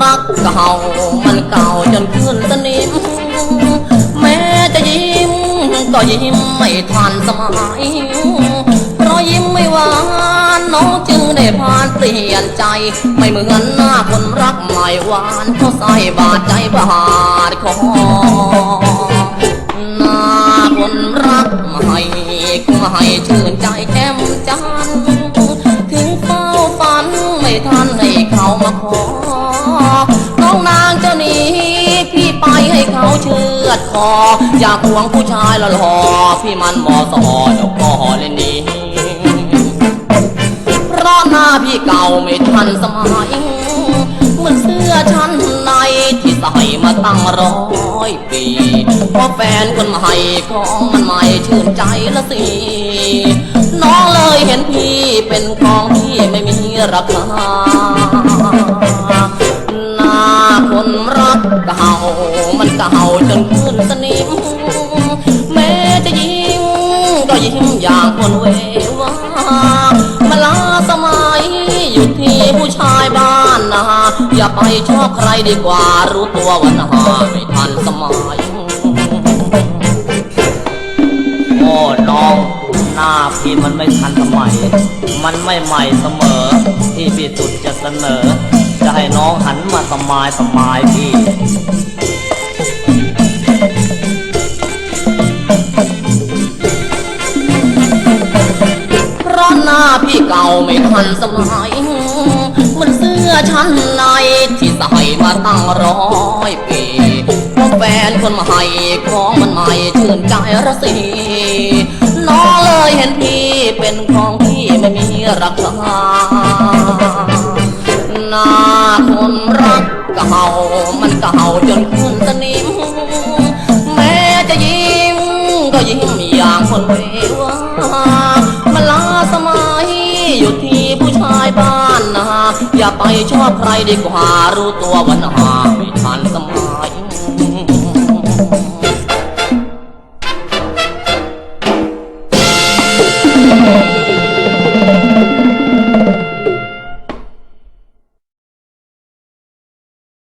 รักเก่า มันเก่าจนขึ้นสนิม แม้จะยิ้ม ก็ยิ้มไม่ทันสมัยเพราะยิ้มไม่หวานน้องจึงได้ผ่านเปลี่ยนใจ ไม่เหมือนหน้าคนรักใหม่หวานเพราะใส่บาดใจบาดคอน้าคนรักใหม่ก็ให้ชื่นใจแจ่มจันถึงเฝ้าฝันไม่ทันให้เขามาขอ เชือดคอ อยากหวงผู้ชายละหล่อพี่มันมอสอเจ้าก็เล่นนี้เพราะหน้าพี่เก่าไม่ทันสมัยเหมือนเสื้อชั้นในที่ใส่มาตั้งร้อยปีเพราะแฟนคนใหม่ของมันใหม่ชื่นใจละสิ น้องเลยเห็นพี่เป็นของที่ไม่มีราคา มางคนเววามาลาสมัยอยู่ที่ผู้ชายบ้านนาอย่าไปชอบใครดีกว่ารู้ตัววันหาไม่ทันสมัยโอ้น้องหน้าพี่มันไม่ทันสมัย มันไม่ใหม่เสมอ ที่พี่สุดจะเสนอ จะให้น้องหันมาสมายสมายพี่ หน้าพี่เก่าไม่ทันสมัยเหมันเสื้อชั้นในที่ใส่มาตั้งร้อยปีเพราะแฟนคนใหม่ของมันใหม่ชื่นใจระสีน้องเลยเห็นพี่เป็นของที่ไม่มีราคาหน้าคนรักเก่ามันเก่าจนขึ้นสนิมแม้จะยิ้มก็ยิ้มอย่างคนเว ไปชอบใครดีกว่ารู้ตัววันหา